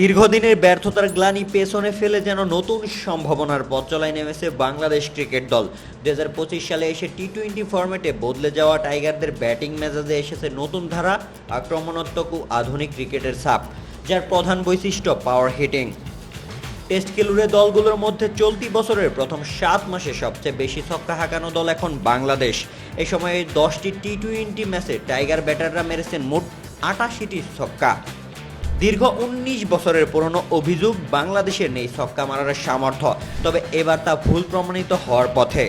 দীর্ঘদিনের ব্যর্থতার গ্লানি পেছনে ফেলে যেন নতুন সম্ভাবনার পথ চলায় নেমেছে বাংলাদেশ ক্রিকেট দল। দু হাজার পঁচিশ সালে এসে টি টোয়েন্টি ফরম্যাটে বদলে যাওয়া টাইগারদের ব্যাটিং মেজাজে এসেছে নতুন ধারা, আক্রমণাত্মক ও আধুনিক ক্রিকেটের ছাপ, যার প্রধান বৈশিষ্ট্য পাওয়ার হিটিং টেস্ট খেলুড়ে দলগুলোর মধ্যে চলতি বছরের প্রথম সাত মাসে সবচেয়ে বেশি ছক্কা হাঁকানো দল এখন বাংলাদেশ। এ সময়ে দশটি টি টোয়েন্টি ম্যাচে টাইগার ব্যাটাররা মেরেছেন মোট আটাশিটি ছক্কা। দীর্ঘ উনিশ বছরের পুরনো অভিযোগ বাংলাদেশের নেই ছক্কা মারার সামর্থ্য, তবে এবার তা ভুল প্রমাণিত হওয়ার পথে।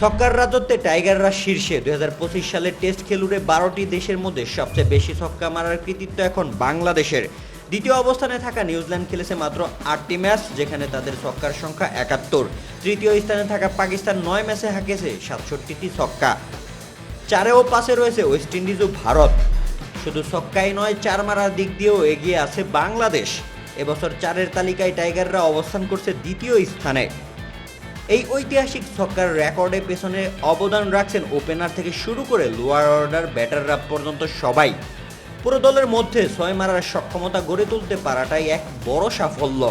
ছক্কার রাজত্বে টাইগাররা শীর্ষে। দুই সালে টেস্ট খেলুড়ে বারোটি দেশের মধ্যে সবচেয়ে বেশি ছক্কা মারার কৃতিত্ব এখন বাংলাদেশের। দ্বিতীয় অবস্থানে থাকা নিউজিল্যান্ড খেলেছে মাত্র আটটি ম্যাচ, যেখানে তাদের ছক্কার সংখ্যা একাত্তর। তৃতীয় স্থানে থাকা পাকিস্তান নয় ম্যাচে হাঁকেছে সাতষট্টিটি ছক্কা। চারে ও পাশে রয়েছে ওয়েস্ট ইন্ডিজ ও ভারত। শুধু ছক্কাই নয়, চার মারার দিক দিয়েও এগিয়ে আছে বাংলাদেশ। এবছর চারের তালিকায় টাইগাররা অবস্থান করছে দ্বিতীয় স্থানে। এই ঐতিহাসিক ছক্কার রেকর্ডে পেছনে অবদান রাখছেন ওপেনার থেকে শুরু করে লোয়ার অর্ডার ব্যাটাররা পর্যন্ত সবাই। পুরো দলের মধ্যে ছয় মারার সক্ষমতা গড়ে তুলতে পারাটাই এক বড় সাফল্য।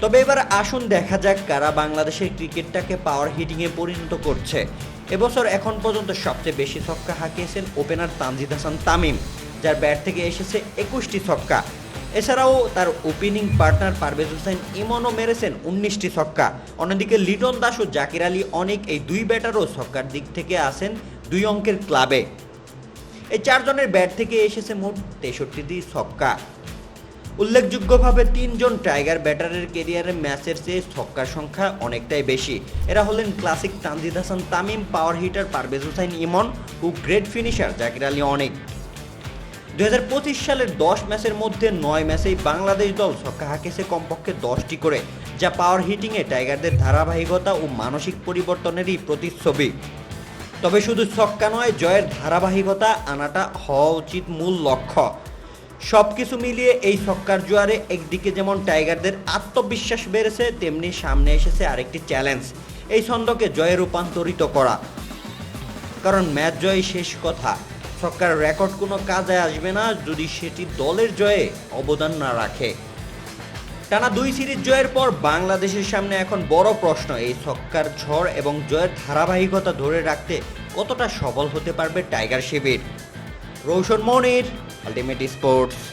তবে এবার আসুন দেখা যাক কারা বাংলাদেশের ক্রিকেটটাকে পাওয়ার হিটিংয়ে পরিণত করছে। এবছর এখন পর্যন্ত সবচেয়ে বেশি ছক্কা হাঁকিয়েছেন ওপেনার তানজিদ হাসান তামিম, যার ব্যাট থেকে এসেছে একুশটি ছক্কা। এছাড়াও তার ওপেনিং পার্টনার পারভেজ হোসেন ইমনও মেরেছেন উনিশটি ছক্কা। অন্যদিকে লিটন দাস ও জাকির আলী অনেক এই দুই ব্যাটারও ছক্কার দিক থেকে আসেন দুই অঙ্কের ক্লাবে। এই চারজনের ব্যাট থেকে এসেছে মোট তেষট্টিটি ছক্কা। উল্লেখযোগ্যভাবে তিনজন টাইগার ব্যাটারের কেরিয়ারে ম্যাচের চেয়ে ছক্কার সংখ্যা অনেকটাই বেশি। এরা হলেন classic Tanzid Hasan, Tamim, power hitter Parvez Hossain Emon ও গ্রেট ফিনিশার জাকির আলী অনেক। দু হাজার পঁচিশ সালের দশ ম্যাচের মধ্যে নয় ম্যাচেই বাংলাদেশ দল ছক্কা হাঁকেছে কমপক্ষে দশটি করে, যা পাওয়ার হিটিংয়ে টাইগারদের ধারাবাহিকতা ও মানসিক পরিবর্তনেরই প্রতিচ্ছবি। তবে শুধু ছক্কা নয়, জয়ের ধারাবাহিকতা আনাটা হওয়া উচিত মূল লক্ষ্য। সব কিছু মিলিয়ে এই ছক্কার জোয়ারে একদিকে যেমন টাইগারদের আত্মবিশ্বাস বেড়েছে, তেমনি সামনে এসেছে আরেকটি চ্যালেঞ্জ, এই ছন্দকে জয়ে রূপান্তরিত করা। কারণ ম্যাচ জয় শেষ কথা ছক্কার রেকর্ড কোনো কাজে আসবে না যদি সেটি দলের জয়ে অবদান না রাখে। টানা দুই সিরিজ জয়ের পর বাংলাদেশের সামনে এখন বড় প্রশ্ন, এই ছক্কার ঝড় এবং জয়ের ধারাবাহিকতা ধরে রাখতে কতটা সফল হতে পারবে টাইগার শিবির? Roushan Monir Ultimate Sports